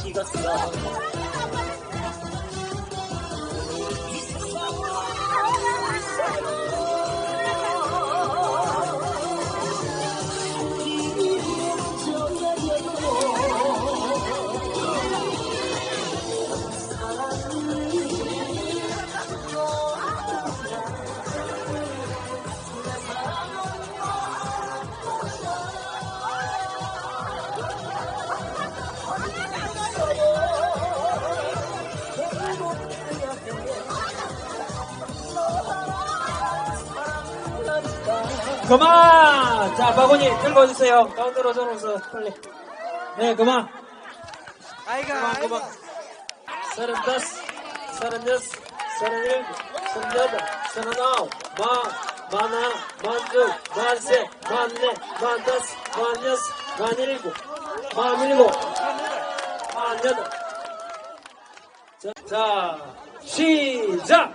찍었어 그만! 자, 바구니 들고 오세요. 가운데로 전오서 빨리. 네, 그만. 그만, 그만. 서른다섯, 서른여섯, 서른일곱, 서른여덟, 서른아홉, 만, 만하나, 만둘, 만셋, 만넷, 만다섯, 만여섯, 만일곱, 만일곱, 만여덟. 자, 자, 시작!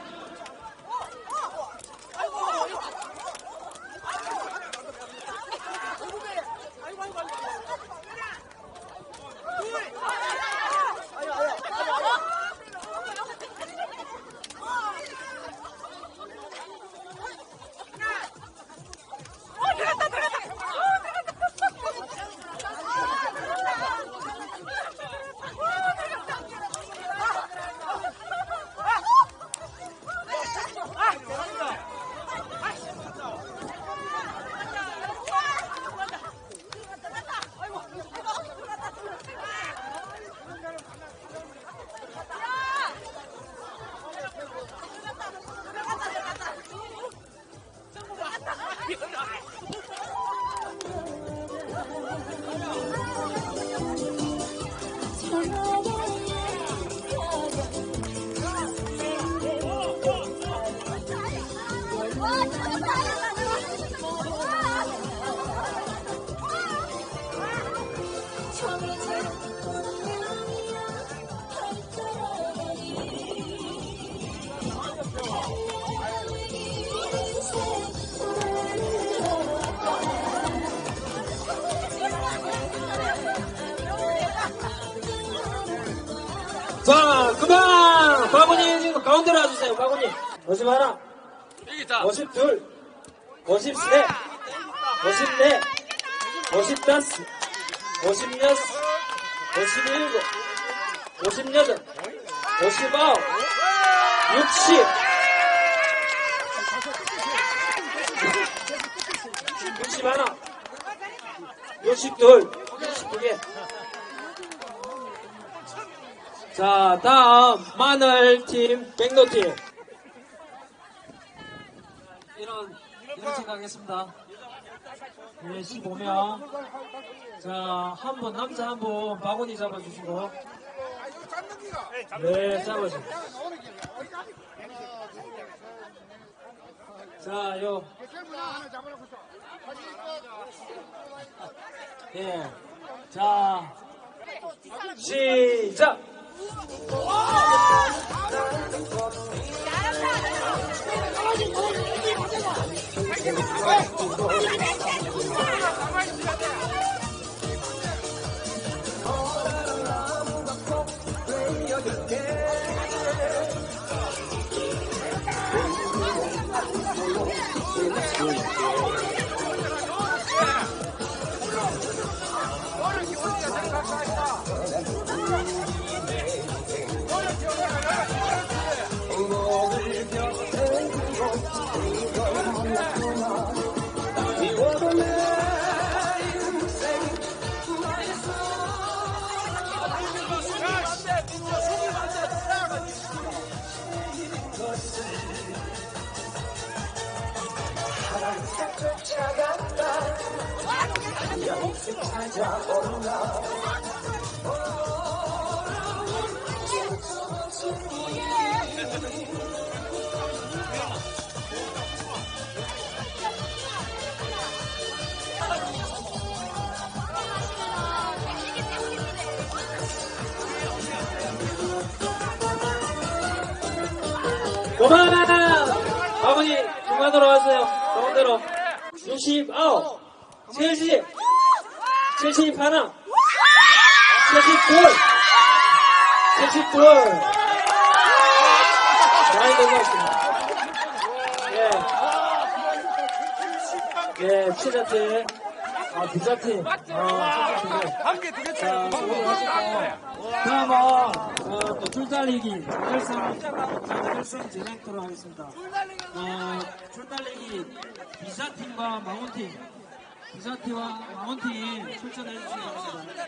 자, 그만! 바구니 지금 가운데로 와주세요, 바구니. 오지 마라. 오십둘, 오십셋, 오십넷, 오십다섯, 오십여섯, 오십일곱, 오십여덟, 오십아홉, 육십, 육십 하나, 육십둘, 육십두 개. 자, 다음 마늘팀, 백로팀. 이런 이런 생각하겠습니다. 네, 15명. 자, 한 분 남자 한 분 바구니 잡아주시고. 네, 잡아주세요. 자, 요. 예. 자, 고마워! 아버님, 중간으로 왔어요. 가운데로. 69, 70, 70 하나, 72, 72. 많이 넘어왔습니다. 예. 예, 치자팀. 아, 부자팀. 아, 치자팀. 자, 수고하셨고. 다음은, 어, 또 줄달리기. 결선, 결선 진행토록 하겠습니다. 어, 줄달리기 비사팀과 망원팀. 비사팀과 망원팀 출전해 주시기 바랍니다.